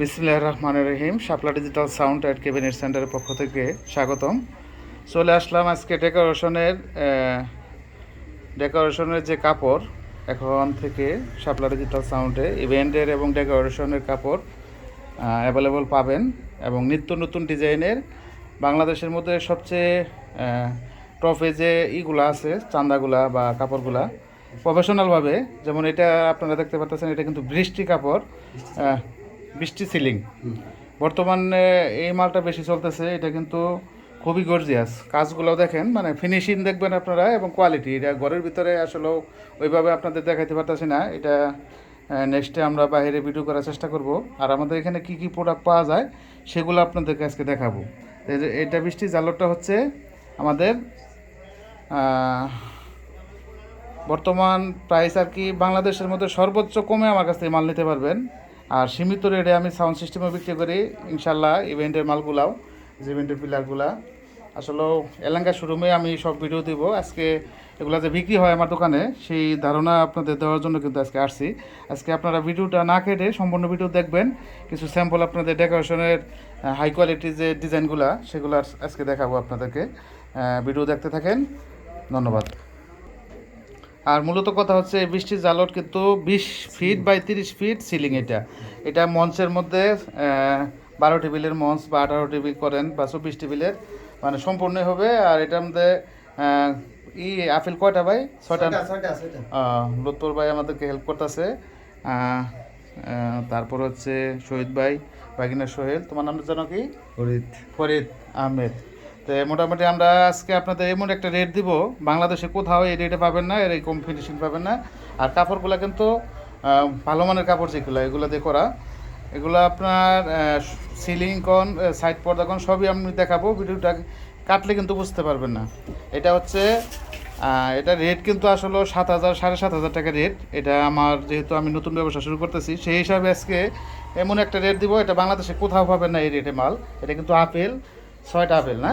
বিসমিল্লাহ রহমান রহিম, Shapla digital sound at cabinet সেন্টারের পক্ষ থেকে স্বাগতম। চলে আসলাম আজকে ডেকোরেশনের ডেকোরেশনের যে কাপড়, এখন থেকে শাপলা ডিজিটাল সাউন্ডে ইভেন্টের এবং ডেকোরেশনের কাপড় অ্যাভেলেবল পাবেন এবং নিত্য নতুন ডিজাইনের। বাংলাদেশের মধ্যে সবচেয়ে টপে যে ইগুলা আছে চান্দাগুলা বা কাপড়গুলা প্রফেশনালভাবে যেমন এটা আপনারা দেখতে পাচ্ছেন, এটা কিন্তু বৃষ্টি কাপড়। বৃষ্টি সিলিং। বর্তমানে এই মালটা বেশি চলতেছে, এটা কিন্তু খুবই গর্জিয়াস কাজগুলো দেখেন মানে ফিনিশিং দেখবেন আপনারা এবং কোয়ালিটি এটা ঘরের ভিতরে আসলে ওইভাবে আপনাদের দেখাইতে পারতেছি না। এটা নেক্সটে আমরা বাইরে ভিডিও করার চেষ্টা করব। আর আমাদের এখানে কি কি প্রোডাক্ট পাওয়া যায়, সেগুলো আপনাদেরকে আজকে দেখাবো। এটা বৃষ্টি জালরটা হচ্ছে আমাদের বর্তমান প্রাইস আর কি বাংলাদেশের মধ্যে সর্বোচ্চ কমে আমার কাছ থেকে মাল নিতে পারবেন। আর সীমিত রেটে আমি সাউন্ড সিস্টেমও বিক্রি করি ইনশাল্লাহ ইভেন্টের মালগুলাও, যে ইভেন্টের পিলারগুলা আসলে এলাঙ্কা শোরুমে আমি সব ভিডিও দিব। আজকে এগুলো যে বিক্রি হয় আমার দোকানে, সেই ধারণা আপনাদের দেওয়ার জন্য কিন্তু আজকে আসছি। আজকে আপনারা ভিডিওটা না কেটে সম্পূর্ণ ভিডিও দেখবেন। কিছু স্যাম্পল আপনাদের ডেকোরেশনের হাই কোয়ালিটির যে ডিজাইনগুলা সেগুলো আজকে দেখাবো আপনাদেরকে। ভিডিও দেখতে থাকেন। ধন্যবাদ। আর মূলত কথা হচ্ছে এই বৃষ্টির জালট কিন্তু বিশ ফিট বাই তিরিশ ফিট সিলিং এটা। এটা মঞ্চের মধ্যে বারো টেবিলের মঞ্চ বা আঠারো টেবিল করেন বা চব্বিশ টেবিলের মানে সম্পূর্ণ হবে। আর এটার মধ্যে ই আপেল কয়টা ভাই? ছয়টা? লুৎফর ভাই আমাদেরকে হেল্প করতেছে। তারপর হচ্ছে শহীদ ভাই বাগিনা সোহেল। তোমার নাম জানো কি? ফরিদ। ফরিদ আহমেদ। তো মোটামুটি আমরা আজকে আপনাদের এমন একটা রেট দিব, বাংলাদেশে কোথাও এই রেটে পাবেন না, এর এই কম ফিনিশিং পাবেন না। আর কাপড়গুলো কিন্তু ভালো মানের কাপড় যেগুলো, এগুলো দিয়ে করা। এগুলো আপনার সিলিং কন সাইড পর্দা কন সবই আমি দেখাবো। ভিডিওটা কাটলে কিন্তু বুঝতে পারবেন না। এটা হচ্ছে এটা রেট কিন্তু আসলে সাত হাজার, সাড়ে সাত হাজার টাকা রেট এটা আমার যেহেতু আমি নতুন ব্যবসা শুরু করতেছি, সেই হিসাবে আজকে এমন একটা রেট দিব, এটা বাংলাদেশে কোথাও পাবেন না এই রেটে মাল। এটা কিন্তু আপেল ছয়টা আপেল না?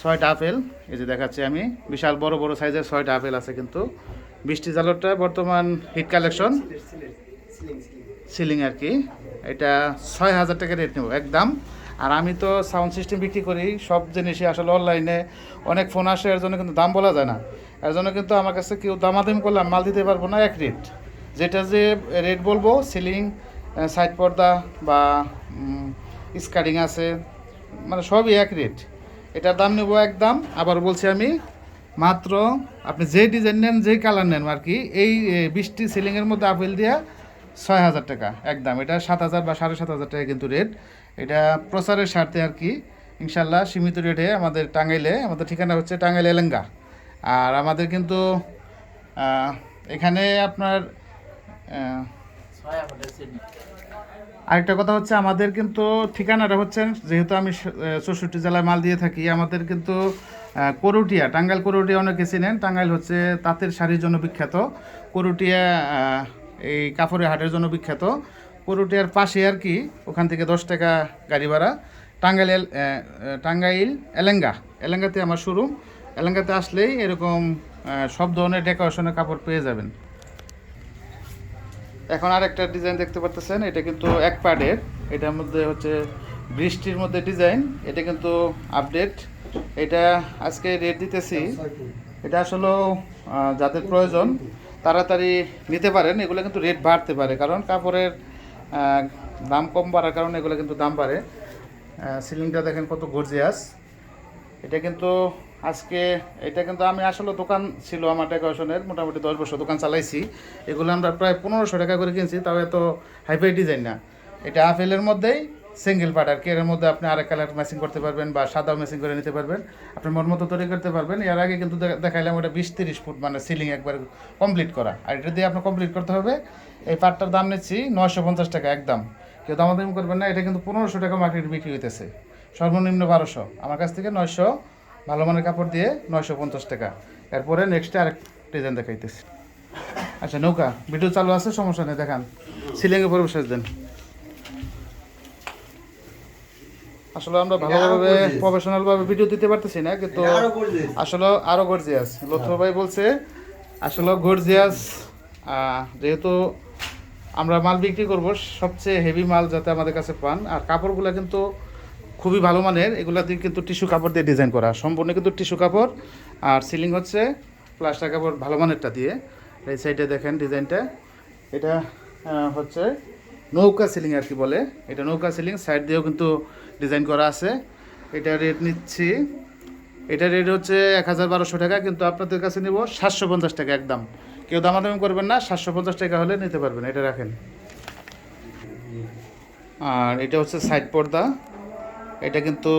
ছয়টা আপেল। এই যে দেখাচ্ছি আমি। বিশাল বড় বড় সাইজের ছয়টা আপেল আছে কিন্তু। বৃষ্টি জালরটা বর্তমান হিট কালেকশন সিলিং আর কি। এটা ছয় হাজার টাকা রেট নেব একদম। আর আমি তো সাউন্ড সিস্টেম বিক্রি করি সব জিনিসই আসলে অনলাইনে অনেক ফোন আসে এর জন্য কিন্তু দাম বলা যায় না। এর জন্য কিন্তু আমার কাছে কেউ দামাদামি করলে মাল দিতে পারব না এক রেট যেটা যে রেট বলব সিলিং সাইড পর্দা বা স্কার্টিং আছে মানে সবই এক রেট এটার দাম নেব একদম আবার বলছি আমি, মাত্র আপনি যে ডিজাইন নেন যেই কালার নেন আর কি, এই বৃষ্টি সিলিংয়ের মধ্যে আপেল দিয়া ছয় হাজার টাকা একদম এটা সাত হাজার বা সাড়ে সাত হাজার টাকা কিন্তু রেট এটা প্রচারের স্বার্থে আর কি, ইনশাল্লাহ সীমিত রেটে আমাদের টাঙ্গাইলে, আমাদের ঠিকানা হচ্ছে টাঙ্গাইল এলেঙ্গা। আর আমাদের কিন্তু এখানে আপনার আরেকটা কথা হচ্ছে, আমাদের কিন্তু ঠিকানাটা হচ্ছে যেহেতু আমি চৌষট্টি জেলায় মাল দিয়ে থাকি, আমাদের কিন্তু করুটিয়া, টাঙ্গাইল করুটিয়া অনেকে চিনেন। টাঙ্গাইল হচ্ছে তাঁতের শাড়ির জন্য বিখ্যাত। করুটিয়া এই কাপড়ের হাটের জন্য বিখ্যাত। করুটিয়ার পাশে আর কি, ওখান থেকে দশ টাকা গাড়ি ভাড়া। টাঙ্গাইল টাঙ্গাইল এলেঙ্গা। এলেঙ্গাতে আমার শোরুম। এলেঙ্গাতে আসলেই এরকম সব ধরনের ডেকোরেশনের কাপড় পেয়ে যাবেন। এখন আর একটা ডিজাইন দেখতে পারতেছেন, এটা কিন্তু এক পার্টের এটার মধ্যে হচ্ছে বৃষ্টির মধ্যে ডিজাইন এটা কিন্তু আপডেট এটা আজকে রেট দিতেছি। এটা আসলে যাদের প্রয়োজন, তাড়াতাড়ি নিতে পারেন, এগুলো কিন্তু রেট বাড়তে পারে, কারণ কাপড়ের দাম কম বাড়ার কারণে এগুলো কিন্তু দাম বাড়ে। সিলিংটা দেখেন কত গর্জিয়াস এটা কিন্তু আজকে এটা কিন্তু আমি আসলে দোকান ছিল আমার ডেকোরেশনের, মোটামুটি দশ বছর দোকান চালাইছি। এগুলো আমরা প্রায় পনেরোশো টাকা করে কিনছি, তাও এত হাইফাই ডিজাইন না। এটা আপেলের মধ্যেই সিঙ্গেল পার্ট আর কি। এর মধ্যে আপনি আরেক কালার ম্যাচিং করতে পারবেন বা সাদাও ম্যাচিং করে নিতে পারবেন। আপনি মন মতো তৈরি করতে পারবেন। এর আগে কিন্তু দেখাইলাম ওটা বিশ তিরিশ ফুট মানে সিলিং একবার কমপ্লিট করা। আর এটা দিয়ে আপনার কমপ্লিট করতে হবে। এই পার্টটার দাম নিচ্ছি নয়শো পঞ্চাশ টাকা একদম। কেউ দামাদামি করবেন না, এটা কিন্তু পনেরোশো টাকা মার্কেট বিক্রি হইতেছে। সর্বনিম্ন বারোশো। আমার কাছ থেকে নয়শো ভালো মানের কাপড় দিয়ে নয়শো পঞ্চাশ টাকা। এরপরে নেক্সটে আরেক ডিজাইন দেখাইতেছি। আচ্ছা নৌকা ভিডিও চালু আছে সমস্যা নেই দেখান। সিলিংয়ে পরে বসে দেন। আসলে আমরা ভালোভাবে। প্রফেশনাল ভাবে ভিডিও দিতে পারতেছি না কিন্তু। আসলে আরও গর্জিয়াস লক্ষ্য ভাই বলছে আসলে গর্জিয়াস যেহেতু আমরা মাল বিক্রি করব সবচেয়ে হেভি মাল যাতে আমাদের কাছে পান আর কাপড়গুলো কিন্তু খুবই ভালো মানের, এগুলা দিয়ে কিন্তু টিস্যু কাপড় দিয়ে ডিজাইন করা। সম্পূর্ণ কিন্তু টিস্যু কাপড়, আর সিলিং হচ্ছে প্লাস্টার কাপড় ভালো মানেরটা দিয়ে। এই সাইডে দেখেন ডিজাইনটা এটা হচ্ছে নৌকা সিলিং আর কি বলে। এটা নৌকা সিলিং সাইড দিয়েও কিন্তু ডিজাইন করা আছে। এটা রেট নিচ্ছি, এটা রেট হচ্ছে এক হাজার বারোশো টাকা, কিন্তু আপনাদের কাছে নিব সাতশো পঞ্চাশ টাকা একদম। কেউ দামাদামি করবেন না, সাতশো পঞ্চাশ টাকা হলে নিতে পারবেন, এটা রাখেন। আর এটা হচ্ছে সাইড পর্দা। এটা কিন্তু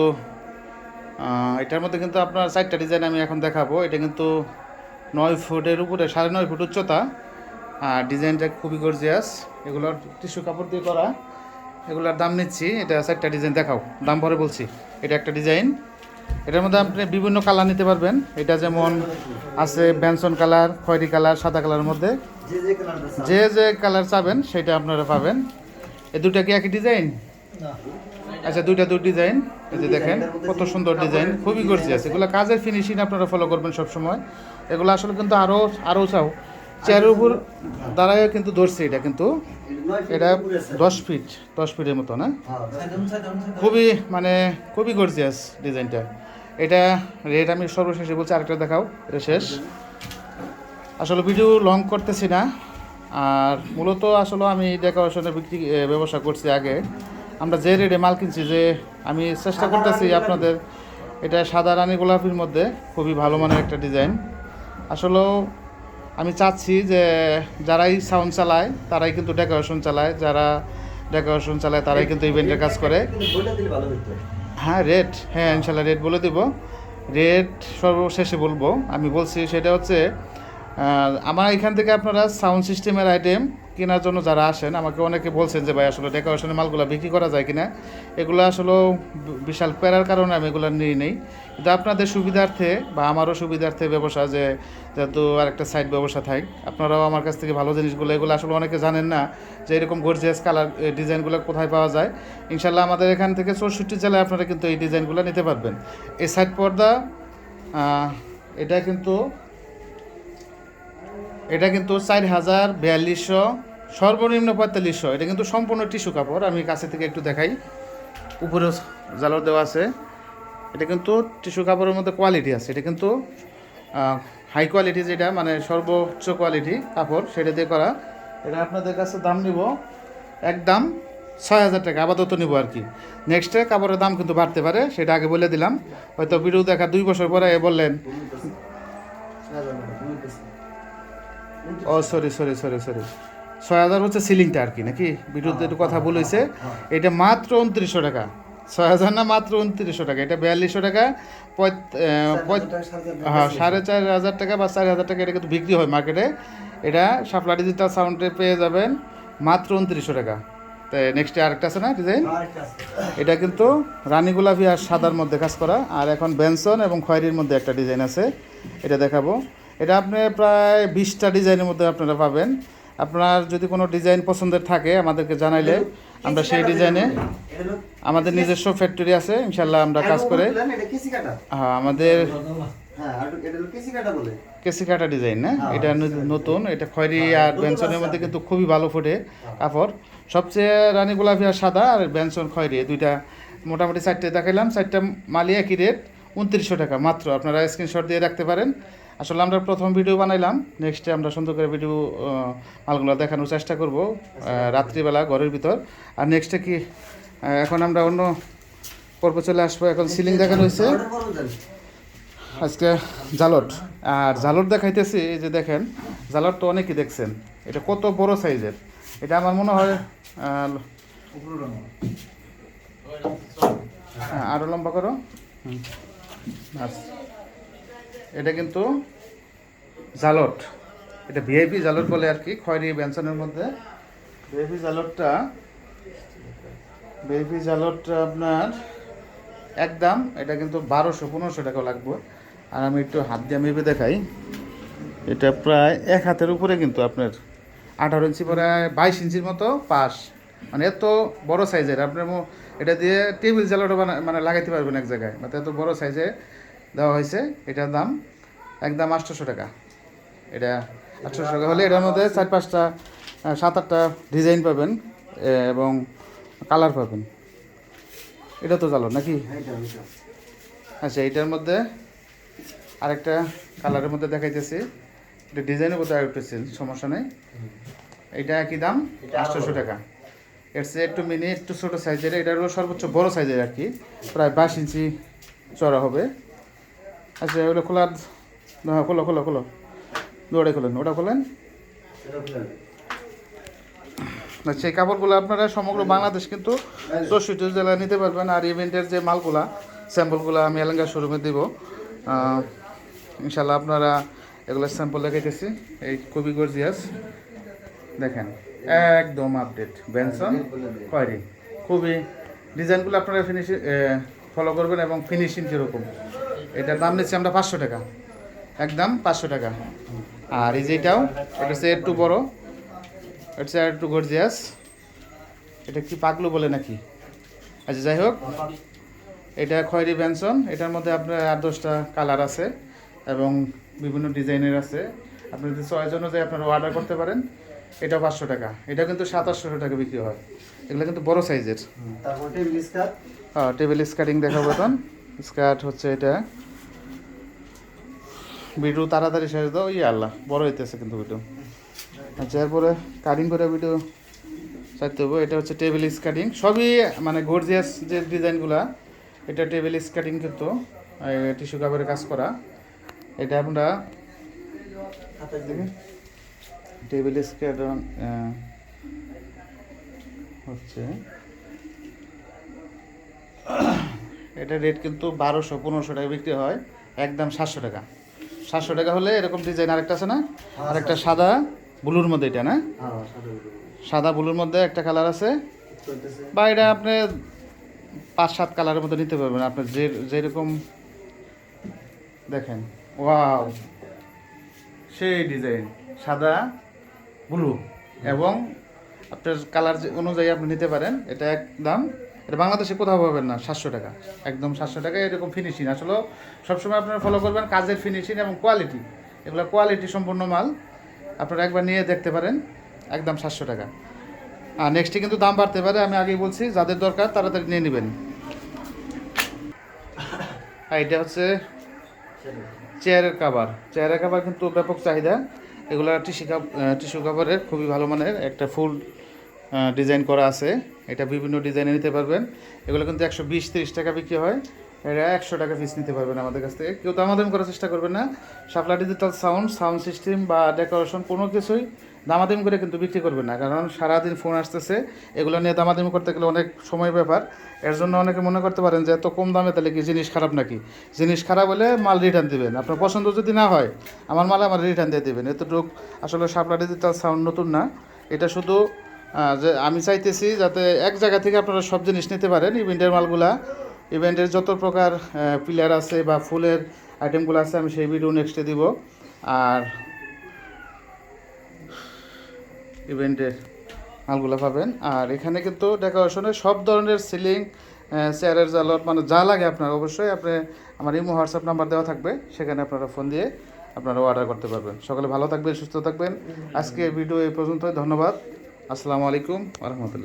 এটার মধ্যে কিন্তু আপনার চারটা ডিজাইন আমি এখন দেখাবো। এটা কিন্তু নয় ফুটের উপরে সাড়ে নয় ফুট উচ্চতা। আর ডিজাইনটা খুবই গর্জিয়াস এগুলোর টিস্যু কাপড় দিয়ে করা। এগুলোর দাম নিচ্ছি। এটা চারটা ডিজাইন দেখাও। দাম পরে বলছি। এটা একটা ডিজাইন এটার মধ্যে আপনি বিভিন্ন কালার নিতে পারবেন। এটা যেমন আছে ব্যানসন কালার খয়েরি কালার সাদা কালারের মধ্যে। যে যে কালার চাবেন সেটা আপনারা পাবেন। এ দুটা কি একই ডিজাইন না। আচ্ছা দুইটা দুই ডিজাইন এই যে দেখেন কত সুন্দর ডিজাইন খুবই গর্জিয়াস এগুলো কাজের ফিনিশিং আপনারা ফলো করবেন সব সময় এগুলো আসলে কিন্তু আরও আরও চাও। চেয়ারের উপর দাঁড়ায় কিন্তু ধরছে এটা কিন্তু। এটা। দশ ফিট দশ ফিটের মতো না? হ্যাঁ, খুবই মানে খুবই গর্জিয়াস ডিজাইনটা এটা রেট আমি সর্বশেষে বলছি আরেকটা দেখাও। এটা শেষ। আসলে ভিডিও লং করতেছি না। আর মূলত আসলে আমি ডেকোরেশনের বিক্রি ব্যবসা করছি আগে। আমরা যে রেটে মাল কিনছি যে আমি চেষ্টা করতেছি আপনাদের এটা সাদা রানী গোলাপির মধ্যে খুবই ভালো মানের একটা ডিজাইন। আসলেও আমি চাচ্ছি যে যারাই সাউন্ড চালায়, তারাই কিন্তু ডেকোরেশন চালায়, যারা ডেকোরেশন চালায় তারাই কিন্তু ইভেন্টের কাজ করে। হ্যাঁ রেট হ্যাঁ ইনশাল্লাহ রেট বলে দেব। রেট সর্বশেষে বলব, আমি বলছি সেটা হচ্ছে আমার এখান থেকে আপনারা সাউন্ড সিস্টেমের আইটেম কেনার জন্য যারা আসেন, আমাকে অনেকে বলছেন যে, ভাই, আসলে ডেকোরেশনের মালগুলো বিক্রি করা যায় কিনা? এগুলো আসলে বিশাল প্যারার কারণে আমি এগুলো নিয়ে নেই। কিন্তু আপনাদের সুবিধার্থে বা আমারও সুবিধার্থে ব্যবসা যে, যেহেতু আরেকটা সাইড ব্যবসা থাক, আপনারাও আমার কাছ থেকে ভালো জিনিসগুলো, এগুলো আসলে অনেকে জানেন না যে, এরকম গর্জিয়াস কালার ডিজাইনগুলো কোথায় পাওয়া যায়। ইনশাল্লাহ আমাদের এখান থেকে চৌষট্টি জেলায় আপনারা কিন্তু এই ডিজাইনগুলো নিতে পারবেন। এই সাইড পর্দা এটা কিন্তু এটা কিন্তু চার হাজার বিয়াল্লিশশো সর্বনিম্ন পঁয়তাল্লিশশো এটা কিন্তু সম্পূর্ণ টিস্যু কাপড়। আমি কাছে থেকে একটু দেখাই। উপরে জালর দেওয়া আছে। এটা কিন্তু টিস্যু কাপড়ের মধ্যে কোয়ালিটি আছে। এটা কিন্তু হাই কোয়ালিটি যেটা মানে সর্বোচ্চ কোয়ালিটি কাপড় সেটা দিয়ে করা। এটা আপনাদের কাছে দাম নিব একদম ছয় হাজার টাকা। আপাতত নিব আর কি। নেক্সটে কাপড়ের দাম কিন্তু বাড়তে পারে সেটা আগে বলে দিলাম। হয়তো ভিডিও দেখা দুই বছর পরে বললেন। ও সরি সরি সরি সরি ছয় হাজার হচ্ছে সিলিংটা আর কি নাকি? ভিডিওতে একটু কথা বলেছে। এটা মাত্র উনত্রিশশো টাকা। ছয় হাজার না মাত্র উনত্রিশশো টাকা এটা বিয়াল্লিশশো টাকা হ্যাঁ সাড়ে চার হাজার টাকা বা চার হাজার টাকা এটা কিন্তু বিক্রি হয় মার্কেটে এটা শাপলা ডিজিটাল সাউন্ডে পেয়ে যাবেন মাত্র উনত্রিশশো টাকা। তো নেক্সটে আরেকটা আছে না ডিজাইন এটা কিন্তু রানী গোলাপি আর সাদার মধ্যে কাজ করা। আর এখন বেনসন এবং খয়েরির মধ্যে একটা ডিজাইন আছে। এটা দেখাবো। এটা আপনি প্রায় বিশটা ডিজাইনের মধ্যে আপনারা পাবেন। আপনার যদি কোনো ডিজাইন পছন্দের থাকে আমাদেরকে জানাইলে আমরা সেই ডিজাইনে আমাদের নিজস্ব ফ্যাক্টরি আছে ইনশাল্লাহ আমরা কাজ করে। হ্যাঁ আমাদের হ্যাঁ, কেসি কাটা বলে। কেসি কাটা ডিজাইন না এটা নতুন এটা খয়েরি আর বেনসনের মধ্যে কিন্তু খুবই ভালো ফোটে কাপড়। সবচেয়ে রানী গোলাপি আর সাদা আর বেনসন খয়েরি দুইটা মোটামুটি চারটে দেখাইলাম। চারটা মালি একই রেট উনত্রিশশো টাকা মাত্র। আপনারা স্ক্রিনশট দিয়ে রাখতে পারেন। আসলে আমরা প্রথম ভিডিও বানাইলাম নেক্সটে আমরা সুন্দর করে ভিডিও মালগুলো দেখানোর চেষ্টা করব রাত্রিবেলা ঘরের ভিতর। আর নেক্সটে কি এখন আমরা অন্য পর্ব চলে আসব এখন সিলিং দেখানো হয়েছে। আজকে জালট আর জালট দেখাইতেছি এই যে দেখেন জালট তো অনেকেই দেখছেন। এটা কত বড় সাইজের। এটা আমার মনে হয় আহ, হ্যাঁ, আরও লম্বা করো। হুম। এটা কিন্তু জালট। এটা ভিআইপি জালট বলে আর কি, খয়েরি বেনসনের মধ্যে। ভিআইপি জালটটা ভিআইপি জালটটা আপনার একদম এটা কিন্তু বারোশো, পনেরোশো টাকা লাগবে। আর আমি একটু হাত দিয়ে মেপে দেখাই। এটা প্রায় এক হাতের উপরে কিন্তু আপনার আঠারো ইঞ্চি প্রায় বাইশ ইঞ্চির মতো পাশ। মানে এত বড় সাইজের আপনার এটা দিয়ে টেবিল জালাটা মানে লাগাইতে পারবেন এক জায়গায়। মানে এত বড় সাইজে দেওয়া হয়েছে এটার দাম একদম আটশোশো টাকা। এটা আটশোশো টাকা হলে এটার মধ্যে চার পাঁচটা সাত আটটা ডিজাইন পাবেন এবং কালার পাবেন। এটা তো চালো নাকি? আচ্ছা এইটার মধ্যে আরেকটা কালারের মধ্যে দেখাইতেছি। এটা ডিজাইনের মধ্যে আরেকটা চেঞ্জ সমস্যা নেই। এইটা কি দাম এটা আটশোশো টাকা। এর চেয়ে একটু মিনি একটু ছোটো সাইজের এটা হলো সর্বোচ্চ বড় সাইজের আর কি। প্রায় বাইশ ইঞ্চি চড়া হবে। আচ্ছা ওগুলো খোলার হ্যাঁ খোলো খোলো খোলো। দৌড়ে খোলেন, ওটা খোলেন? আচ্ছা এই কাপড়গুলো আপনারা সমগ্র বাংলাদেশ কিন্তু চৌষট্টি জেলায় নিতে পারবেন। আর ইভেন্টের যে মালগুলা, স্যাম্পলগুলো আমি এলাঙ্গা শোরুমে দিব। ইনশাল্লাহ আপনারা এগুলো স্যাম্পল দেখাইতেছি। এই খুবই গর্জিয়াস। দেখেন, একদম আপডেট। বেনসন কয়রি খুবই ডিজাইনগুলো আপনারা ফিনিশিং ফলো করবেন এবং ফিনিশিং কীরকম। এটার দাম নিচ্ছি আমরা পাঁচশো টাকা। একদম পাঁচশো টাকা। আর এই যেটাও এটা হচ্ছে একটু বড়। এটা হচ্ছে একটু গর্জিয়াস এটা কি পাগলু বলে নাকি? আচ্ছা যাই হোক। এটা খয়েরি বেনসন এটার মধ্যে আপনার আট দশটা কালার আছে এবং বিভিন্ন ডিজাইনের আছে। আপনি যদি চয়েস অনুযায়ী আপনারা অর্ডার করতে পারেন এটা পাঁচশো টাকা। এটা কিন্তু সাতাশশো টাকা বিক্রি হয়। এগুলো কিন্তু বড় সাইজের হ্যাঁ টেবিল স্কার্টিং দেখাবো এখন স্কার্ট হচ্ছে এটা। ভিডিও তাড়াতাড়ি শেষ দাও ইয়ে আল্লাহ, বড় হইতেছে কিন্তু ভিডিও। আচ্ছা এরপরে কাটিং করে ভিডিও চাইতে হবে এটা হচ্ছে টেবিল স্কার্টিং সবই মানে গর্জিয়াস যে ডিজাইনগুলা, এটা টেবিল স্কার্টিং কিন্তু টিস্যু কাপড়ের কাজ করা। এটা আমরা টেবিল স্কার্ট হচ্ছে এটা রেট কিন্তু বারোশো পনেরোশো টাকা বিক্রি হয়। একদম সাতশো টাকা। সাতশো টাকা হলে এরকম ডিজাইন আরেকটা আছে না? আরেকটা সাদা ব্লুর মধ্যে এটা না? হ্যাঁ সাদা বুলু ব্লুর মধ্যে একটা কালার আছে। বা এটা আপনি পাঁচ সাত কালারের মধ্যে নিতে পারবেন। আপনার যে যেরকম দেখেন ওয়াও! সেই ডিজাইন সাদা ব্লু। এবং আপনার কালার অনুযায়ী আপনি নিতে পারেন এটা একদম এটা বাংলাদেশে কোথাও পাবেন না, সাতশো টাকা। একদম সাতশো টাকা, এরকম ফিনিশিং আসলে সবসময় আপনারা ফলো করবেন কাজের ফিনিশিং এবং কোয়ালিটি এগুলো কোয়ালিটি সম্পূর্ণ মাল। আপনারা একবার নিয়ে দেখতে পারেন, একদম সাতশো টাকা। আর নেক্সটে কিন্তু দাম বাড়তে পারে, আমি আগেই বলছি, যাদের দরকার তাড়াতাড়ি নিয়ে নেবেন। আর এটা হচ্ছে চেয়ারের কাভার চেয়ারের কাভার কিন্তু ব্যাপক চাহিদা। এগুলো টিস্যু কাপ টিস্যু কাভারের খুবই ভালো মানের, একটা ফুল ডিজাইন করা আছে। এটা বিভিন্ন ডিজাইনে নিতে পারবেন। এগুলো কিন্তু একশো বিশ, তিরিশ টাকা বিক্রি হয়। এটা একশো টাকা পিস নিতে পারবেন আমাদের কাছ থেকে। কেউ দামাদামি করার চেষ্টা করবেন না। Shapla digital sound sound system বা ডেকোরেশন কোনো কিছুই দামাদামি করে কিন্তু বিক্রি করবেন না। কারণ সারাদিন ফোন আসতেছে। এগুলো নিয়ে দামাদামি করতে গেলে অনেক সময় ব্যাপার। এর জন্য অনেকে মনে করতে পারেন যে, এত কম দামে তাহলে কি জিনিস খারাপ নাকি? জিনিস খারাপ হলে মাল রিটার্ন দিবেন। আপনার পছন্দ যদি না হয়, আমার মাল আমার রিটার্ন দিয়ে দেবেন। এতটুক আসলে সাপলা ডিজিটাল সাউন্ড নতুন না। এটা শুধু যে আমি চাইতেছি যাতে এক জায়গা থেকে আপনারা সব জিনিস নিতে পারেন ইভেন্টের মালগুলা। ইভেন্টের যত প্রকার পিলার আছে বা ফুলের আইটেমগুলো আছে, আমি সেই ভিডিও নেক্সটে দিব। আর ইভেন্টের মালগুলো পাবেন। আর এখানে কিন্তু ডেকোরেশনের সব ধরনের সিলিং চেয়ারের জালট মানে যা লাগে আপনার অবশ্যই আপনি, আমার ইমো, হোয়াটসঅ্যাপ নাম্বার দেওয়া থাকবে, সেখানে আপনারা ফোন দিয়ে আপনারা অর্ডার করতে পারবেন। সকালে ভালো থাকবেন, সুস্থ থাকবেন। আজকে ভিডিও এই পর্যন্তই, ধন্যবাদ। আসসালামু আলাইকুম রহমতুল্লাহ